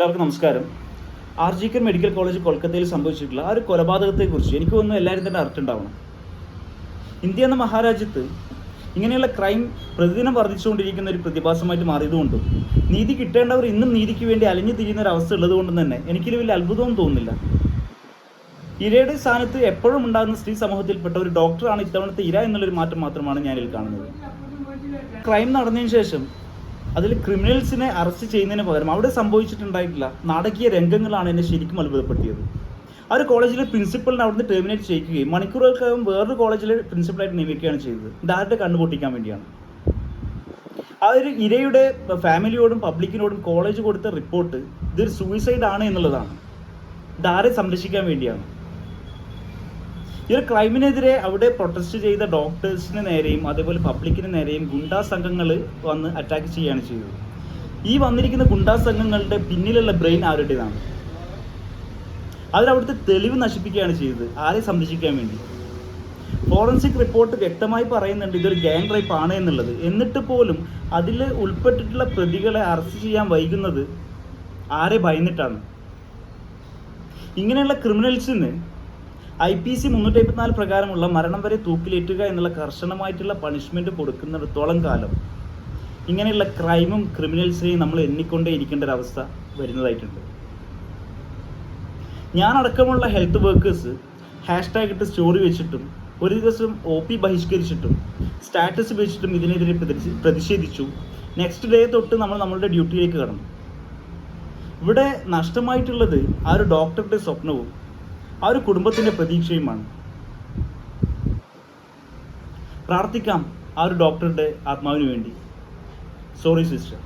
എല്ലാവർക്കും നമസ്കാരം. R G K medical college കൊൽക്കത്തയിൽ സംഭവിച്ചിട്ടുള്ള ആ ഒരു കൊലപാതകത്തെക്കുറിച്ച് എനിക്ക് തോന്നുന്നു എല്ലാവരും തന്നെ അറിഞ്ഞിട്ടുണ്ടാവണം. ഇന്ത്യ എന്ന മഹാരാജ്യത്ത് ഇങ്ങനെയുള്ള ക്രൈം പ്രതിദിനം വർദ്ധിച്ചുകൊണ്ടിരിക്കുന്ന ഒരു പ്രതിഭാസമായിട്ട് മാറിയതുകൊണ്ടും നീതി കിട്ടേണ്ടവർ ഇന്നും നീതിക്ക് വേണ്ടി അലഞ്ഞു തിരിയുന്ന ഒരു അവസ്ഥ ഉള്ളതുകൊണ്ടും തന്നെ എനിക്ക് വലിയ അത്ഭുതവും തോന്നുന്നില്ല. ഇരയുടെ സ്ഥാനത്ത് എപ്പോഴും ഉണ്ടാകുന്ന സ്ത്രീ സമൂഹത്തിൽപ്പെട്ട ഒരു ഡോക്ടറാണ് ഇത്തവണത്തെ ഇര എന്നുള്ളൊരു മാറ്റം മാത്രമാണ് ഞാനിൽ കാണുന്നത്. ക്രൈം നടന്നതിന് ശേഷം അതിൽ ക്രിമിനൽസിനെ അറസ്റ്റ് ചെയ്യുന്നതിന് പകരം അവിടെ സംഭവിച്ചിട്ടുണ്ടായിട്ടില്ല. നാടകീയ രംഗങ്ങളാണ് എന്നെ ശരിക്കും അത്ഭുതപ്പെടുത്തിയത്. ആ ഒരു കോളേജിലെ പ്രിൻസിപ്പലിനെ അവിടുന്ന് ടെർമിനേറ്റ് ചെയ്യിക്കുകയും മണിക്കൂറുകൾക്കകം വേറൊരു കോളേജിലെ പ്രിൻസിപ്പളായിട്ട് നിയമിക്കുകയാണ് ചെയ്തത്. ഇതാരുടെ കണ്ണുപൊട്ടിക്കാൻ വേണ്ടിയാണ്. ആ ഒരു ഇരയുടെ ഫാമിലിയോടും പബ്ലിക്കിനോടും കോളേജ് കൊടുത്ത റിപ്പോർട്ട് ഇതൊരു സൂയിസൈഡ് ആണ് എന്നുള്ളതാണ്. ഇതാരെ സംരക്ഷിക്കാൻ വേണ്ടിയാണ്. ഈ ഒരു ക്രൈമിനെതിരെ അവിടെ പ്രൊട്ടസ്റ്റ് ചെയ്ത ഡോക്ടേഴ്സിന് നേരെയും അതേപോലെ പബ്ലിക്കിന് നേരെയും ഗുണ്ടാ സംഘങ്ങൾ വന്ന് അറ്റാക്ക് ചെയ്യുകയാണ് ചെയ്തത്. ഈ വന്നിരിക്കുന്ന ഗുണ്ടാ സംഘങ്ങളുടെ പിന്നിലുള്ള ബ്രെയിൻ ആരുടേതാണ്? അവരവിടുത്തെ തെളിവ് നശിപ്പിക്കുകയാണ് ചെയ്തത്. ആരെ സംരക്ഷിക്കാൻ വേണ്ടി? ഫോറൻസിക് റിപ്പോർട്ട് വ്യക്തമായി പറയുന്നുണ്ട് ഇതൊരു ഗ്യാങ് റേപ്പ് ആണ് എന്നുള്ളത്. എന്നിട്ട് പോലും അതിൽ ഉൾപ്പെട്ടിട്ടുള്ള പ്രതികളെ അറസ്റ്റ് ചെയ്യാൻ വൈകുന്നത് ആരെ ഭയന്നിട്ടാണ്? ഇങ്ങനെയുള്ള ക്രിമിനൽസിന് ഐ പി സി മുന്നൂറ്റി അമ്പത്തിനാല് പ്രകാരമുള്ള മരണം വരെ തൂക്കിലേറ്റുക എന്നുള്ള കർശനമായിട്ടുള്ള പണിഷ്മെന്റ് കൊടുക്കുന്നിടത്തോളം കാലം ഇങ്ങനെയുള്ള ക്രൈമും ക്രിമിനൽസിനെയും നമ്മൾ എണ്ണിക്കൊണ്ടേ ഇരിക്കേണ്ട ഒരു അവസ്ഥ വരുന്നതായിട്ടുണ്ട്. ഞാൻ അടക്കമുള്ള ഹെൽത്ത് വർക്കേഴ്സ് ഹാഷ്ടാഗ് ഇട്ട് സ്റ്റോറി വെച്ചിട്ടും ഒരു ദിവസം ഒ പി ബഹിഷ്കരിച്ചിട്ടും സ്റ്റാറ്റസ് വെച്ചിട്ടും ഇതിനെതിരെ പ്രതിഷേ- പ്രതിഷേധിച്ചു. നെക്സ്റ്റ് ഡേ തൊട്ട് നമ്മൾ നമ്മളുടെ ഡ്യൂട്ടിയിലേക്ക് കടന്നു. ഇവിടെ നഷ്ടമായിട്ടുള്ളത് ആ ഒരു ഡോക്ടറുടെ സ്വപ്നവും ആ ഒരു കുടുംബത്തിന്റെ പ്രതീക്ഷയുമാണ്. പ്രാർത്ഥിക്കാം ആ ഒരു ഡോക്ടറുടെ ആത്മാവിന് വേണ്ടി. Sorry sister